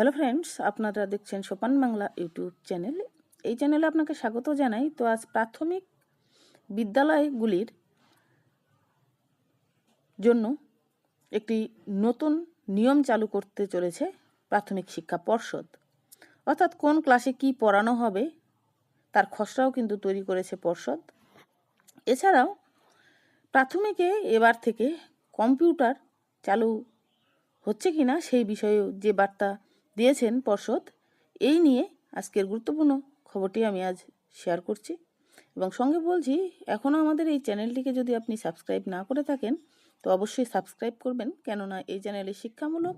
Hello friends আপনারা দেখছেন সোপান বাংলা ইউটিউব চ্যানেল। এই চ্যানেলে আপনাকে স্বাগত জানাই। তো আজ প্রাথমিক বিদ্যালয়গুলির জন্য একটি নতুন নিয়ম চালু করতে চলেছে প্রাথমিক শিক্ষা পর্ষদ। অর্থাৎ কোন ক্লাসে কি পড়ানো হবে, তার খসড়াও কিন্তু তৈরি করেছে পর্ষদ। এছাড়াও প্রাথমিকে এবার থেকে কম্পিউটার চালু হচ্ছে কি না সেই বিষয়েও যে বার্তা দিয়েছেন পর্ষদ, এই নিয়ে আজকের গুরুত্বপূর্ণ খবরটি আমি আজ শেয়ার করছি এবং সঙ্গে বলছি, এখনও আমাদের এই চ্যানেলটিকে যদি আপনি সাবস্ক্রাইব না করে থাকেন, তো অবশ্যই সাবস্ক্রাইব করবেন। কেননা এই চ্যানেলে শিক্ষামূলক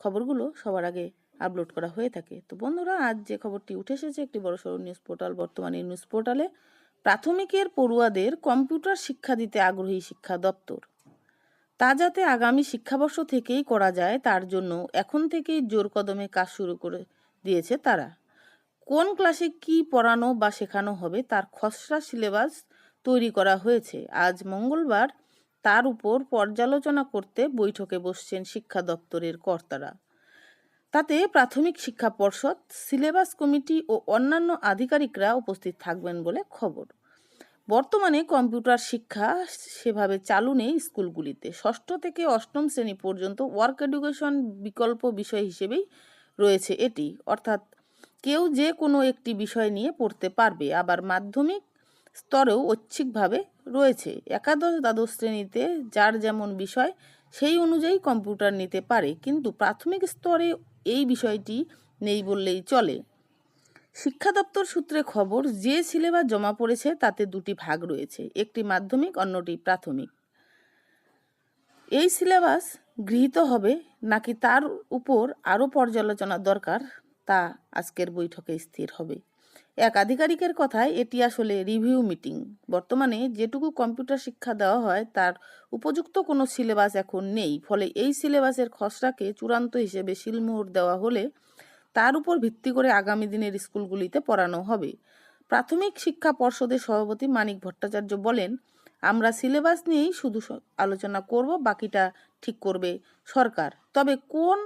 খবরগুলো সবার আগে আপলোড করা হয়ে থাকে। তো বন্ধুরা, আজ যে খবরটি উঠে এসেছে একটি বড়সড় নিউজ পোর্টাল বর্তমানে নিউজ পোর্টালে প্রাথমিকের পড়ুয়াদের কম্পিউটার শিক্ষা দিতে আগ্রহী শিক্ষা দপ্তর। তা যাতে আগামী শিক্ষাবর্ষ থেকেই করা যায়, তার জন্য এখন থেকেই জোর কদমে কাজ শুরু করে দিয়েছে তারা। কোন ক্লাসে কি পড়ানো বা শেখানো হবে তার খসড়া সিলেবাস তৈরি করা হয়েছে। আজ মঙ্গলবার তার উপর পর্যালোচনা করতে বৈঠকে বসছেন শিক্ষা দপ্তরের কর্তারা। তাতে প্রাথমিক শিক্ষা পর্ষদ, সিলেবাস কমিটি ও অন্যান্য আধিকারিকরা উপস্থিত থাকবেন বলে খবর। বর্তমানে কম্পিউটার শিক্ষা সেভাবে চালু নেই স্কুলগুলিতে। ষষ্ঠ থেকে অষ্টম শ্রেণি পর্যন্ত ওয়ার্ক এডুকেশন বিকল্প বিষয় হিসেবেই রয়েছে এটি। অর্থাৎ কেউ যে কোনো একটি বিষয় নিয়ে পড়তে পারবে। আবার মাধ্যমিক স্তরেও ঐচ্ছিকভাবে রয়েছে। একাদশ দ্বাদশ শ্রেণীতে যার যেমন বিষয়, সেই অনুযায়ী কম্পিউটার নিতে পারে। কিন্তু প্রাথমিক স্তরে এই বিষয়টি নেই বললেই চলে। শিক্ষা দপ্তর সূত্রে খবর, যে সিলেবাস জমা পড়েছে তাতে দুটি ভাগ রয়েছে, একটি মাধ্যমিক, অন্যটি প্রাথমিক। এই সিলেবাস গৃহীত হবে নাকি তার উপর আরও পর্যালোচনা দরকার তা আজকের বৈঠকে স্থির হবে। এক আধিকারিকের কথায় এটি আসলে রিভিউ মিটিং। বর্তমানে যেটুকু কম্পিউটার শিক্ষা দেওয়া হয়, তার উপযুক্ত কোনো সিলেবাস এখন নেই। ফলে এই সিলেবাসের খসড়াকে চূড়ান্ত হিসেবে শিলমোহর দেওয়া হলে তার উপর ভিত্তি করে আগামী দিনের স্কুলগুলিতে পড়ানো হবে। প্রাথমিক শিক্ষা পর্ষদের সভাপতি মানিক ভট্টাচার্য বলেন, আমরা সিলেবাস নিয়েই শুধু আলোচনা করব, বাকিটা ঠিক করবে সরকার। তবে কোন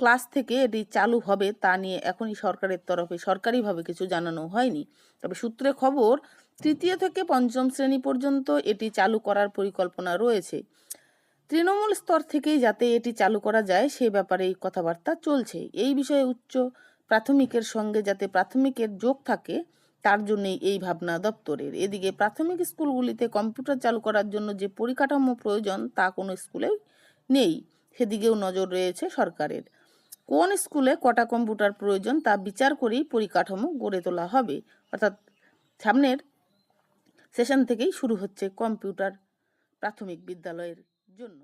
ক্লাস থেকে এটি চালু হবে তা নিয়ে এখনই সরকারের তরফে সরকারিভাবে কিছু জানানো হয়নি। তবে সূত্রে খবর, তৃতীয় থেকে পঞ্চম শ্রেণি পর্যন্ত এটি চালু করার পরিকল্পনা রয়েছে। তৃণমূল স্তর থেকেই যাতে এটি চালু করা যায়, সে ব্যাপারে এই কথাবার্তা চলছে। এই বিষয়ে উচ্চ প্রাথমিকের সঙ্গে যাতে প্রাথমিকের যোগ থাকে, তার জন্যই এই ভাবনা দপ্তরের। এদিকে প্রাথমিক স্কুলগুলিতে কম্পিউটার চালু করার জন্য যে পরিকাঠামো প্রয়োজন, তা কোনো স্কুলেই নেই। সেদিকেও নজর রয়েছে সরকারের। কোন স্কুলে কটা কম্পিউটার প্রয়োজন, তা বিচার করেই পরিকাঠামো গড়ে তোলা হবে। অর্থাৎ সামনের সেশন থেকেই শুরু হচ্ছে কম্পিউটার প্রাথমিক বিদ্যালয়ের জন্য